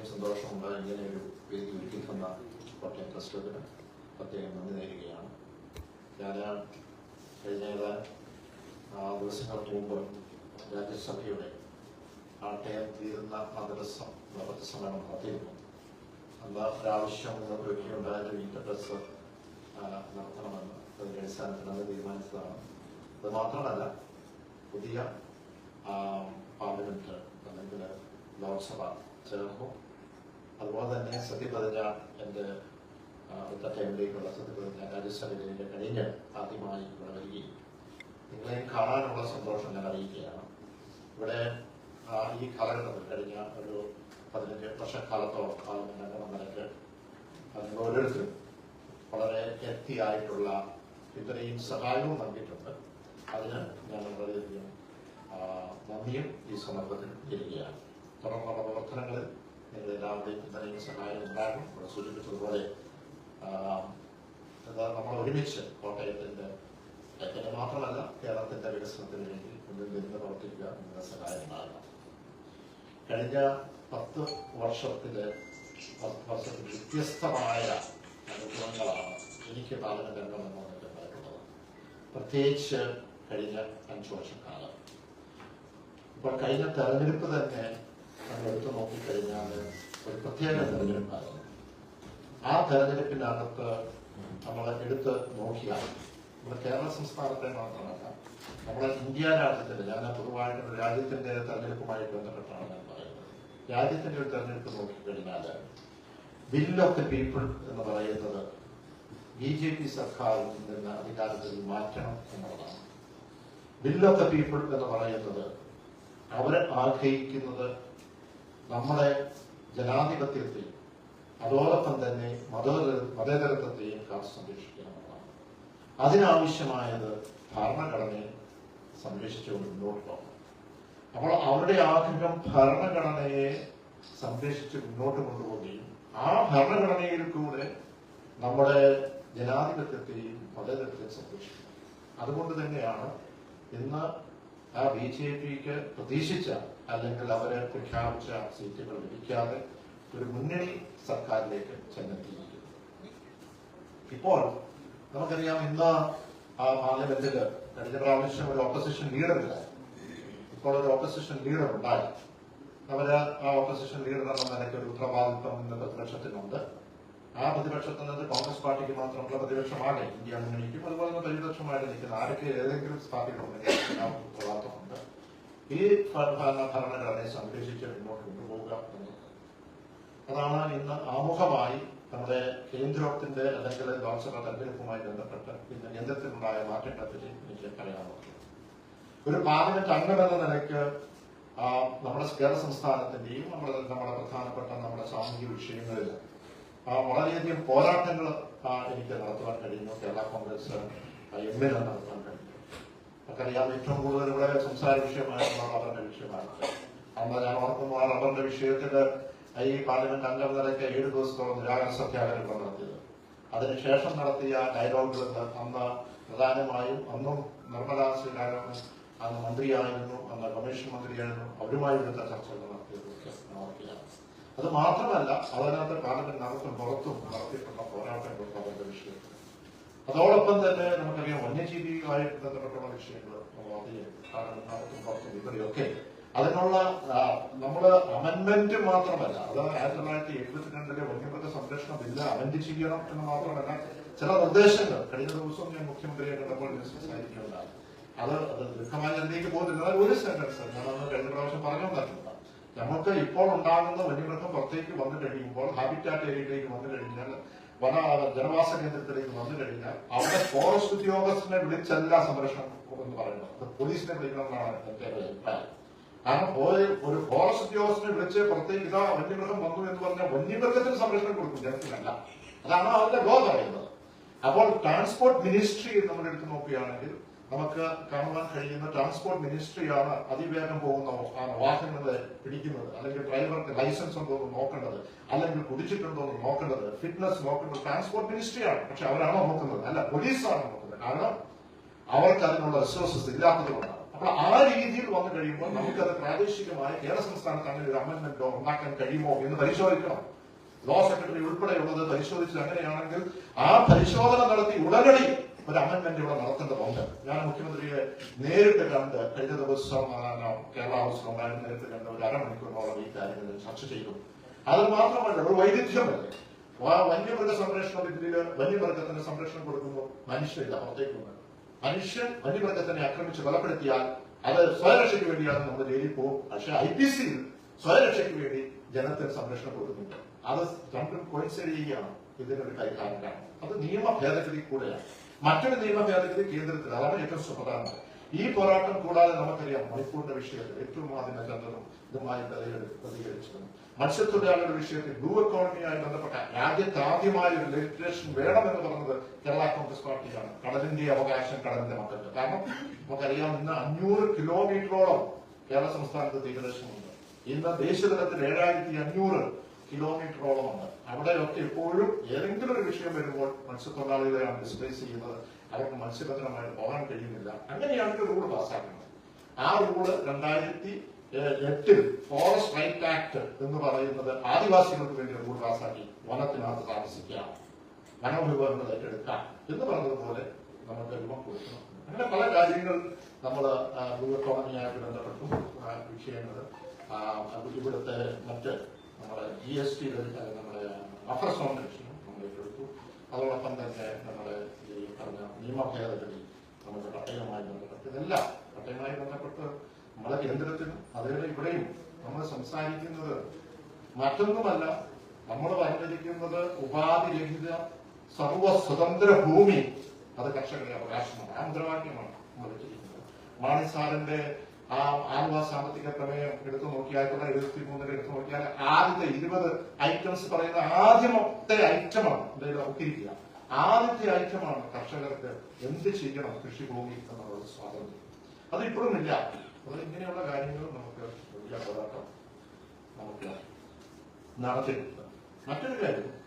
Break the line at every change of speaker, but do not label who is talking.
വളരെയധികം ഉണ്ടാകും ഇങ്ങനെ ഒരു വേദി ഒരുക്കി തന്ന കോട്ടയം പ്രസ് പ്രത്യേകം നന്ദി നേരുകയാണ് ഞാൻ കഴിഞ്ഞ ആ ദിവസങ്ങൾക്ക് മുമ്പ് രാജ്യസഭയുടെ ആട്ടയം തീരുന്ന മദ്രസ പത്രസമ്മേളനം നടത്തിയിരുന്നു അന്ന് ഒരാവശ്യം മുന്നോട്ടുവെക്കുകയുണ്ടായ വീറ്റഡ്രസ് നടത്തണമെന്ന് അതിൻ്റെ അടിസ്ഥാനത്തിൽ അത് തീരുമാനിച്ചതാണ് അത് മാത്രമല്ല പുതിയ പാർലമെന്റ് അല്ലെങ്കിൽ ലോക്സഭ ചേർന്നു അതുപോലെ തന്നെ സത്യപ്രതിജ്ഞ എന്റെ ഉത്തരേന്ത്യയിലുള്ള സത്യപ്രതിജ്ഞ രാജസ്ഥാനിന്റെ കഴിഞ്ഞ് ആദ്യമായി ഇവിടെ വരികയും നിങ്ങളെ കാണാനുള്ള സന്തോഷം ഞാൻ അറിയിക്കുകയാണ് ഇവിടെ ഈ കാലഘട്ടത്തിൽ കഴിഞ്ഞ ഒരു പതിനഞ്ച് വർഷക്കാലത്തോളം കാലം ഞങ്ങളുടെ നിലയ്ക്ക് നിങ്ങൾ ഓരോരുത്തരും വളരെ എത്തിയായിട്ടുള്ള ഇത്രയും സഹായവും നൽകിയിട്ടുണ്ട് അതിന് ഞാൻ വളരെയധികം നന്ദിയും ഈ സന്ദർഭത്തിൽ ഇരിക്കുകയാണ് തുടർന്നുള്ള പ്രവർത്തനങ്ങളിൽ നിങ്ങളുടെ എല്ലാവരുടെയും തനിക്ക് സഹായം ഉണ്ടാകും ഇവിടെ സൂചിപ്പിച്ചതുപോലെ നമ്മൾ ഒരുമിച്ച് കോട്ടയത്തിൻ്റെ കേരളത്തിന് മാത്രമല്ല കേരളത്തിൻ്റെ വികസനത്തിന് വേണ്ടി മുന്നിൽ നിന്ന് പ്രവർത്തിക്കുക നിങ്ങളുടെ സഹായം ഉണ്ടാകണം കഴിഞ്ഞ പത്ത് വർഷത്തിലെ പത്ത് വർഷത്തിൽ വ്യത്യസ്തമായ അനുഭവങ്ങളാണ് എനിക്ക് പാർലമെന്റ് അംഗം എന്ന് പറഞ്ഞിട്ടുണ്ടായിട്ടുള്ളത് പ്രത്യേകിച്ച് കഴിഞ്ഞ അഞ്ചു വർഷക്കാലം ഇപ്പോൾ കഴിഞ്ഞ തെരഞ്ഞെടുപ്പ് തന്നെ നമ്മൾ നോക്കിക്കഴിഞ്ഞാൽ ഒരു പ്രത്യേക തെരഞ്ഞെടുപ്പായിരുന്നു ആ തെരഞ്ഞെടുപ്പിനകത്ത് നമ്മൾ എടുത്ത് നോക്കിയാൽ നമ്മുടെ കേരള സംസ്ഥാനത്തെ മാത്രമല്ല നമ്മുടെ ഇന്ത്യ രാജ്യത്തിന്റെ ഞാൻ പൊതുവായിട്ട് രാജ്യത്തിന്റെ തെരഞ്ഞെടുപ്പുമായി ബന്ധപ്പെട്ടാണ് ഞാൻ പറയുന്നത് രാജ്യത്തിന്റെ ഒരു തെരഞ്ഞെടുപ്പ് നോക്കിക്കഴിഞ്ഞാൽ ബിൽ ഓഫ് ദി പീപ്പിൾ എന്ന് പറയുന്നത് ബി ജെ പി സർക്കാരിൽ നിന്ന് അധികാരത്തിൽ മാറ്റണം എന്നുള്ളതാണ് ബിൽ ഓഫ് ദ പീപ്പിൾ എന്ന് പറയുന്നത് അവരെ ആഗ്രഹിക്കുന്നത് നമ്മുടെ ജനാധിപത്യത്തെ അതോടൊപ്പം തന്നെ മത മതേതരത്വത്തെയും കാത്തു സംരക്ഷിക്കുക എന്നുള്ളതാണ് അതിനാവശ്യമായത് ഭരണഘടനയെ സംരക്ഷിച്ചുകൊണ്ട് മുന്നോട്ട് പോകണം അപ്പോൾ അവരുടെ ആഗ്രഹം ഭരണഘടനയെ സംരക്ഷിച്ച് മുന്നോട്ട് കൊണ്ടുപോവുകയും ആ ഭരണഘടനയിൽ കൂടെ നമ്മുടെ ജനാധിപത്യത്തെയും മതേതരത്തെയും സംരക്ഷിക്കണം അതുകൊണ്ട് തന്നെയാണ് ഇന്ന് ആ ബി ജെ പിക്ക് പ്രതീക്ഷിച്ച അല്ലെങ്കിൽ അവരെ പ്രഖ്യാപിച്ച സീറ്റുകൾ ലഭിക്കാതെ ഒരു മുന്നണി സർക്കാരിലേക്ക് ചെന്നെത്തിയിരിക്കുന്നു ഇപ്പോൾ നമുക്കറിയാം ഇന്ന് ആ പാർലമെന്റിൽ കഴിഞ്ഞ പ്രാവശ്യം ഒരു ഓപ്പോസിഷൻ ലീഡർ ഇപ്പോൾ ഒരു ഓപ്പോസിഷൻ ലീഡർ ഉണ്ടായി അവര് ആ ഓപ്പോസിഷൻ ലീഡർ എന്ന നിലയ്ക്ക് ഒരു ഉത്തരവാദിത്വം ഇന്ന് പ്രതിപക്ഷത്തിനുണ്ട് ആ പ്രതിപക്ഷത്തിൽ നിന്ന് കോൺഗ്രസ് പാർട്ടിക്ക് മാത്രമുള്ള പ്രതിപക്ഷമാണ് ഇന്ത്യ മുന്നണിക്കും അതുപോലെ തന്നെ പ്രതിപക്ഷമായിട്ട് നിൽക്കുന്ന ആരൊക്കെ ഏതെങ്കിലും സ്ഥാപിക്കണമെങ്കിൽ ഈ ഭരണഘടനയെ സംരക്ഷിച്ച് മുന്നോട്ട് കൊണ്ടുപോവുക എന്നത് അതാണ് ഇന്ന് ആമുഖമായി നമ്മുടെ കേന്ദ്രത്തിന്റെ അല്ലെങ്കിൽ ലോക്സഭാ തെരഞ്ഞെടുപ്പുമായി ബന്ധപ്പെട്ട് ഇന്ന് കേന്ദ്രത്തിലുണ്ടായ മാറ്റത്തിൽ എനിക്ക് പറയാനുള്ളത് ഒരു പാർലമെന്റ് അംഗം എന്ന നിലയ്ക്ക് നമ്മുടെ കേരള സംസ്ഥാനത്തിന്റെയും നമ്മുടെ നമ്മുടെ പ്രധാനപ്പെട്ട നമ്മുടെ സാമൂഹ്യ വിഷയങ്ങളിൽ വളരെയധികം പോരാട്ടങ്ങൾ എനിക്ക് നടത്തുവാൻ കഴിയുന്നു കേരള കോൺഗ്രസ് എമ്മിനെ നടത്താൻ കഴിയും നമുക്കറിയാം ഏറ്റവും കൂടുതൽ ഇവിടെ സംസാര വിഷയമായിരുന്നു റബ്ബറിന്റെ വിഷയമാണ് അമ്മ ഞാൻ ഓർക്കുന്നു ആ റബ്ബറിന്റെ വിഷയത്തിൽ ഈ പാർലമെന്റ് അംഗം നിലയ്ക്ക് ഏഴ് ദിവസത്തോളം നിരാകരണ സത്യാഗ്രഹം നടത്തിയത് അതിനുശേഷം നടത്തിയ ഡയലോഗുകളിൽ അന്ന് പ്രധാനമായും അന്നും നിർമ്മലാ സീതാരാമൻ അന്ന് മന്ത്രിയായിരുന്നു അന്ന് കമ്മീഷൻ മന്ത്രിയായിരുന്നു അവരുമായി എടുത്ത ചർച്ചകൾ നടത്തിയത് അത് മാത്രമല്ല അതിനകത്ത് പാർലമെന്റിനകത്തും പുറത്തും നടത്തിയിട്ടുള്ള പോരാട്ടങ്ങൾ അവരുടെ വിഷയത്തിൽ അതോടൊപ്പം തന്നെ നമുക്കറിയാം വന്യജീവിയുമായിട്ട് ബന്ധപ്പെട്ടുള്ള വിഷയങ്ങൾ ഒക്കെ അതിനുള്ള നമ്മള് അമെന്മെന്റ് മാത്രമല്ല അത് ആയിരത്തി തൊള്ളായിരത്തി എഴുപത്തിരണ്ടിലെ വന്യമൃഗ സംരക്ഷണ ബില്ല് അമെന്റ് ചെയ്യണം എന്ന് മാത്രമല്ല ചില നിർദ്ദേശങ്ങൾ കഴിഞ്ഞ ദിവസം ഞാൻ മുഖ്യമന്ത്രിയെ കണ്ടപ്പോൾ സംസാരിക്കുന്നതാണ് അത് അത് ദീർഘമായി അതിലേക്ക് പോകുന്നില്ല ഒരു സെന്റൻസ് ഞാനത് കഴിഞ്ഞ പ്രാവശ്യം പറഞ്ഞു നമുക്ക് ഇപ്പോൾ ഉണ്ടാകുന്ന വന്യമൃഗം പുറത്തേക്ക് വന്നു കഴിയുമ്പോൾ ഹാബിറ്റാറ്റ് ഏരിയയിലേക്ക് വന്നു കഴിഞ്ഞാൽ വന ജനവാസ കേന്ദ്രത്തിലേക്ക് വന്നു കഴിഞ്ഞാൽ അവിടെ ഫോറസ്റ്റ് ഉദ്യോഗസ്ഥനെ വിളിച്ചല്ല സംരക്ഷണം എന്ന് പറയുന്നത് പോലീസിനെ വിളിക്കണം എന്നാണ് എന്റെ ഒരു അഭിപ്രായം കാരണം ഒരു ഫോറസ്റ്റ് ഉദ്യോഗസ്ഥനെ വിളിച്ച് പ്രത്യേക ഇതാ വന്യമൃഗം വന്നു എന്ന് പറഞ്ഞാൽ വന്യമൃഗത്തിന് സംരക്ഷണം കൊടുക്കും ജനത്തിനല്ല അതാണ് അവരുടെ ഗോ പറയുന്നത് അപ്പോൾ ട്രാൻസ്പോർട്ട് മിനിസ്ട്രി നമ്മുടെ എടുത്ത് നോക്കുകയാണെങ്കിൽ നമുക്ക് കാണുവാൻ കഴിയുന്ന ട്രാൻസ്പോർട്ട് മിനിസ്ട്രിയാണ് അതിവേഗം പോകുന്ന ആണ് വാഹനങ്ങളെ പിടിക്കുന്നത് അല്ലെങ്കിൽ ഡ്രൈവർക്ക് ലൈസൻസ് ഉണ്ടോ എന്ന് നോക്കേണ്ടത് അല്ലെങ്കിൽ കുടിച്ചിട്ടുണ്ടോ എന്ന് നോക്കേണ്ടത് ഫിറ്റ്നസ് നോക്കേണ്ടത് ട്രാൻസ്പോർട്ട് മിനിസ്ട്രിയാണ് പക്ഷെ അവരാണോ നോക്കുന്നത് അല്ല പോലീസാണ് നോക്കുന്നത് കാരണം അവർക്ക് അതിനുള്ള റിസോഴ്സസ് ഇല്ലാത്തതുകൊണ്ടാണ് അപ്പോൾ ആ രീതിയിൽ വന്നു കഴിയുമ്പോൾ നമുക്കത് പ്രാദേശികമായി കേരള സംസ്ഥാനത്ത് അങ്ങനെ ഒരു അമെന്റ്മെന്റോ ഉണ്ടാക്കാൻ കഴിയുമോ എന്ന് പരിശോധിക്കണം ലോ സെക്രട്ടറി ഉൾപ്പെടെയുള്ളത് പരിശോധിച്ച് അങ്ങനെയാണെങ്കിൽ ആ പരിശോധന നടത്തി ഉടനടി ഒരു അമെന്റ്മെന്റ് ഇവിടെ നടത്തേണ്ടതുണ്ട് ഞാൻ മുഖ്യമന്ത്രിയെ നേരിട്ട് കണ്ട് കഴിഞ്ഞ ദിവസം കേരള ഹൗസ് ഉണ്ടായിരുന്നു നേരിട്ട് കണ്ട് ഒരു അരമണിക്കൂറോളം ഈ കാര്യങ്ങളിൽ ചർച്ച ചെയ്തു അത് മാത്രമല്ല ഒരു വൈവിധ്യമല്ല വന്യമൃഗ സംരക്ഷണ ഇതില് വന്യമൃഗത്തിന് സംരക്ഷണം കൊടുക്കുമ്പോൾ മനുഷ്യരില്ല പുറത്തേക്കുണ്ട് മനുഷ്യൻ വന്യമൃഗത്തിനെ ആക്രമിച്ച് ബലപ്പെടുത്തിയാൽ അത് സ്വയരക്ഷയ്ക്ക് വേണ്ടിയാണ് നമ്മുടെ ജയിലിൽ പോകും പക്ഷെ ഐ പി സിയിൽ സ്വയരക്ഷയ്ക്ക് വേണ്ടി ജനത്തിന് സംരക്ഷണം കൊടുക്കുന്നു അത് രണ്ടും കോയിൻസൈഡ് ചെയ്യുകയാണ് ഇതിനൊരു കൈകാരണം അത് നിയമ ഭേദഗതി കൂടെയാണ് മറ്റൊരു നിയമ ഭേദഗതി കേന്ദ്രത്തിൽ അതാണ് ഏറ്റവും സുപ്രധാനം ഈ പോരാട്ടം കൂടാതെ നമുക്കറിയാം മണിപ്പൂരിന്റെ വിഷയത്തിൽ ഏറ്റവും ആദ്യം എല്ലാത്തതും ഇതുമായി പ്രതികരിച്ചത് മത്സ്യത്തൊഴിലാളിയുടെ വിഷയത്തിൽ ബ്ലൂ എക്കോണമിയുമായി ബന്ധപ്പെട്ട രാജ്യത്ത് ആദ്യമായ ഒരു ലെജിസ്ലേഷൻ വേണമെന്ന് പറഞ്ഞത് കേരള കോൺഗ്രസ് പാർട്ടിയാണ് കടലിന്റെ അവകാശം കടലിന്റെ മക്കൾക്ക് കാരണം നമുക്കറിയാം ഇന്ന് അഞ്ഞൂറ് കിലോമീറ്ററോളം കേരള സംസ്ഥാനത്ത് തീരദേശമുണ്ട് ഇന്ന് ദേശീയതലത്തിൽ ഏഴായിരത്തി അഞ്ഞൂറ് കിലോമീറ്ററോളമുണ്ട് അവിടെയൊക്കെ എപ്പോഴും ഏതെങ്കിലും ഒരു വിഷയം വരുമ്പോൾ മത്സ്യത്തൊഴിലാളികളെയാണ് ഡിസ്പ്ലേസ് ചെയ്യുന്നത് അവർക്ക് മത്സ്യബന്ധനമായി പോകാൻ കഴിയുന്നില്ല അങ്ങനെയാണ് ഒരു റൂൾ പാസ്സാക്കുന്നത് ആ റൂള് രണ്ടായിരത്തി എട്ടിൽ ഫോറസ്റ്റ് റൈറ്റ് ആക്ട് എന്ന് പറയുന്നത് ആദിവാസികൾക്ക് വേണ്ടി റൂൾ പാസ്സാക്കി വനത്തിനകത്ത് താമസിക്കാം വനവിഭവങ്ങൾ ഏറ്റെടുക്കാം എന്ന് പറഞ്ഞതുപോലെ നമുക്ക് രൂപം കൊടുക്കണം അങ്ങനെ പല കാര്യങ്ങൾ നമ്മൾ ബ്ലൂ എക്കോണമിയായിട്ട് ബന്ധപ്പെട്ടു വിഷയങ്ങൾ ഇവിടുത്തെ മറ്റ് നമ്മുടെ ജി എസ് ടി നമ്മുടെ അഫർ സോണ്ടേഷനും നമ്മൾ ഏറ്റെടുത്തു അതോടൊപ്പം തന്നെ നമ്മുടെ ഈ പറഞ്ഞ നിയമ ഭേദഗതി നമുക്ക് പട്ടയവുമായി ബന്ധപ്പെട്ട് ഇതെല്ലാം പട്ടയവുമായി ബന്ധപ്പെട്ട് നമ്മളെ കേന്ദ്രത്തിനും അതേപോലെ ഇവിടെയും നമ്മൾ സംസാരിക്കുന്നത് മറ്റൊന്നുമല്ല നമ്മൾ പറഞ്ഞിരിക്കുന്നത് ഉപാധിരഹിത സർവസ്വതന്ത്ര ഭൂമി അത് കർഷകരുടെ അവകാശമാണ് ആ മുദ്രാവാക്യമാണ് നമ്മൾ വെച്ചിരിക്കുന്നത് മാണിസാറിന്റെ ആ സാമ്പത്തിക പ്രമേയം എടുത്തു നോക്കിയാൽ തൊള്ളായിരത്തി എഴുപത്തി മൂന്നിൽ എടുത്തു നോക്കിയാൽ ആദ്യത്തെ ഇരുപത് ഐറ്റംസ് പറയുന്ന ആദ്യമത്തെ ഐറ്റമാണ് എന്തെങ്കിലും ഒത്തിരിക്കുക ആദ്യത്തെ ഐറ്റമാണ് കർഷകർക്ക് എന്ത് ചെയ്യണം കൃഷിഭൂമി എന്നുള്ള സ്വാതന്ത്ര്യം അത് ഇപ്പോഴും ഇല്ല അത് ഇങ്ങനെയുള്ള കാര്യങ്ങളും നമുക്ക് ഇല്ലാത്തതാക്കാം നമുക്ക് നടത്തിയിട്ടുണ്ട് മറ്റൊരു കാര്യം